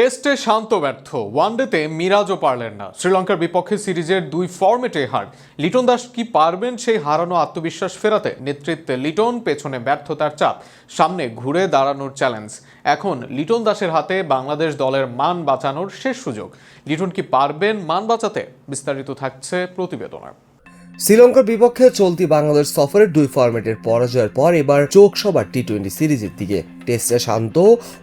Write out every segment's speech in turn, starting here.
টেস্টে শান্ত ব্যর্থ। ওয়ানডেতে মিরাজও পারলেন না। শ্রীলঙ্কার বিপক্ষে সিরিজের দুই ফর্মেটে হার। লিটন দাস কি পারবেন সেই হারানো আত্মবিশ্বাস ফেরাতে? নেতৃত্বে লিটন, পেছনে ব্যর্থতার চাপ। সামনে ঘুরে দাঁড়ানোর চ্যালেঞ্জ এখন লিটন দাসের হাতে বাংলাদেশ দলের মান বাঁচানোর শেষ সুযোগ। লিটন কি পারবেন মান বাঁচাতে? বিস্তারিত থাকছে প্রতিবেদনায় শ্রীলঙ্কার বিপক্ষে চলতি বাংলাদেশ সফরের দুই ফরম্যাটের পরাজয়ের পর এবার চোখ সবার টি টোয়েন্টি সিরিজের দিকে। টেস্টে শান্ত,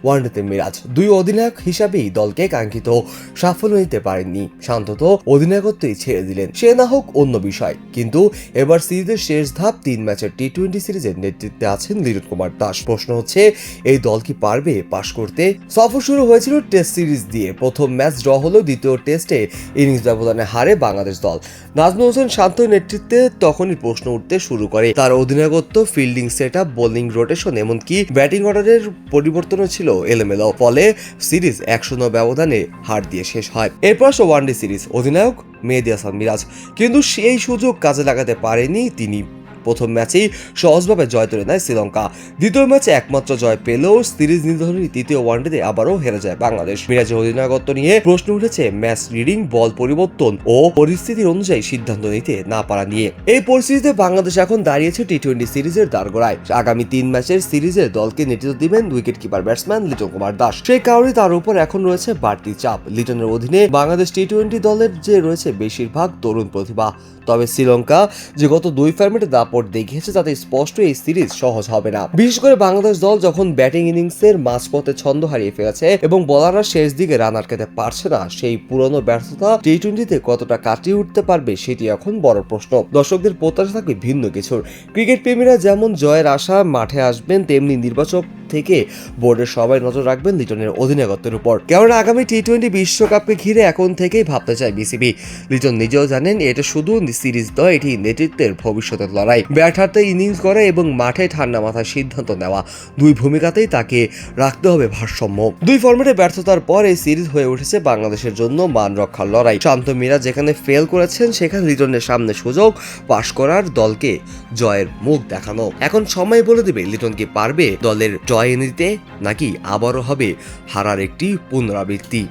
ওয়ানডেতে মিরাজ। দুই অধিনায়ক হিসাবেই দলকে কাঙ্ক্ষিত সাফল্য নিতে পারেননি। শান্ত তো অধিনায়কত্বই ছেড়ে দিলেন। সে না হোক অন্য বিষয়। কিন্তু এবার সিরিজের শেষ ধাপ তিন ম্যাচের টি টোয়েন্টি সিরিজের নেতৃত্বে আছেন লিটন কুমার দাস। প্রশ্ন হচ্ছে, এই দল কি পারবে পাশ করতে? সফর শুরু হয়েছিল টেস্ট সিরিজ দিয়ে। প্রথম ম্যাচ ড্র হলো দ্বিতীয় টেস্টে ইনিংস ব্যবধানে হারে বাংলাদেশ দল। নাজমুল হোসেন শান্ত নেতৃত্বে তখনই প্রশ্ন উঠতে শুরু করে। তার অধিনায়কত্ব, fielding set up bowling rotation, এমনকি ব্যাটিং অর্ডারের পরিবর্তনও ছিল এলোমেলো, ফলে সিরিজ একশো ব্যবধানে হার দিয়ে শেষ হয়। এরপর ওয়ানডে সিরিজ, অধিনায়ক মেহেদি হাসান মিরাজ। কিন্তু সেই সুযোগ কাজে লাগাতে পারেনি তিনি। প্রথম ম্যাচেই সহজভাবে জয় তুলে নেয় শ্রীলঙ্কা। দ্বিতীয় ম্যাচে একমাত্র জয় পেলেও সিরিজ নির্ধারণী তৃতীয় ওয়ানডেতে আবারও হেরে যায় বাংলাদেশ। মিরাজের অধিনায়কত্ব নিয়ে প্রশ্ন উঠেছে ম্যাচ রিডিং, বল পরিবর্তন ও পরিস্থিতির অনুযায়ী সিদ্ধান্ত নিতে না পারা নিয়ে। এই পরিস্থিতিতে বাংলাদেশ এখন দাঁড়িয়েছে টি টোয়েন্টি সিরিজের দাঁড়গোড়ায় আগামী তিন ম্যাচের সিরিজে দলকে নেতৃত্ব দিবেন wicket keeper batsman Liton Kumar Das. সেই কারণে তার উপর এখন রয়েছে বাড়তি চাপ। লিটনের অধীনে বাংলাদেশ টি টোয়েন্টি দলের যে রয়েছে বেশিরভাগ তরুণ প্রতিভা। তবে শ্রীলঙ্কা যে গত দুই ফর্মেটে দাপট দেখিয়েছে তাতে স্পষ্ট এই সিরিজ সহজ হবে না। বিশেষ করে বাংলাদেশ দল যখন ব্যাটিং ইনিংসের মাঝপথে ছন্দ হারিয়ে ফেলেছে এবং বলাররা শেষ দিকে রান আটকাতে পারছে না, সেই পুরনো ব্যর্থতা টি টোয়েন্টিতে কতটা কাটিয়ে উঠতে পারবে সেটি এখন বড় প্রশ্ন। দর্শকদের প্রত্যাশা থাকবে ভিন্ন কিছুর। ক্রিকেট প্রেমীরা যেমন জয়ের আশা মাঠে আসবেন, তেমনি নির্বাচক থেকে বোর্ডের সবাই নজর রাখবেন লিটনের অধিনায়কত্বের উপর। কেননা আগামী টি টোয়েন্টি বিশ্বকাপকে ঘিরে এখন থেকেই ভাবতে চায় বিসিবি। লিটন নিজেও জানেন, এটা শুধু সিরিজ নয়, এটি নেতৃত্বের ভবিষ্যতের লড়াই। ব্যাট হাতে ইনিংস করা এবং মাঠে ঠান্ডা মাথায় সিদ্ধান্ত নেওয়া। দুই ভূমিকাতেই তাকে রাখতে হবে ভারসাম্য। দুই ফর্মেটে ব্যর্থতার পর এই সিরিজ হয়ে উঠেছে বাংলাদেশের জন্য মান রক্ষার লড়াই। শান্ত মীরা যেখানে ফেল করেছেন, সেখানে লিটনের সামনে সুযোগ পাশ করার দলকে জয়ের মুখ দেখানো। এখন সময় বলে দেবে লিটন কি পারবে দলের জয় এনে দিতে, নাকি আবারও হবে হারার একটি পুনরাবৃত্তি।